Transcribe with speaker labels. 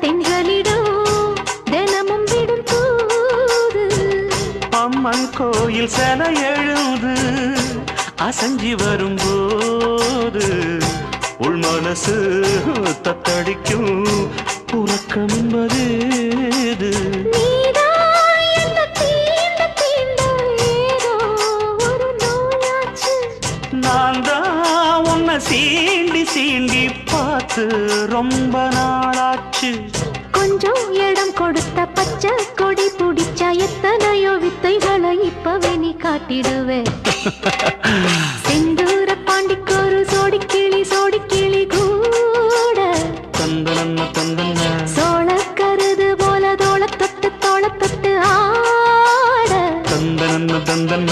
Speaker 1: பெண்களிடம் தினமும் விடும் தூது
Speaker 2: அம்மன் கோயில் செல எழுது அசஞ்சி வரும்போது உள் மனசு தத்தடிக்கும் உறக்கம் என்பது நான் தான் உன்னை சீண்டி சீண்டி பார்த்து ரொம்ப நாளாச்சு.
Speaker 1: கொஞ்சம் இடம் கொடுத்த பச்சை கொடி பிடிச்சா எத்தனையோ வித்தைகளை இப்பவே நீ காட்டிடுவேன் செந்தூர பாண்டிக்கு ஒரு சோடி கிளி சோடி கிளி கூட.
Speaker 2: தந்தன தந்தன
Speaker 1: சோழ கருது போல தோள தொட்டு தோள தொட்டு ஆட.
Speaker 2: தந்தன தந்தன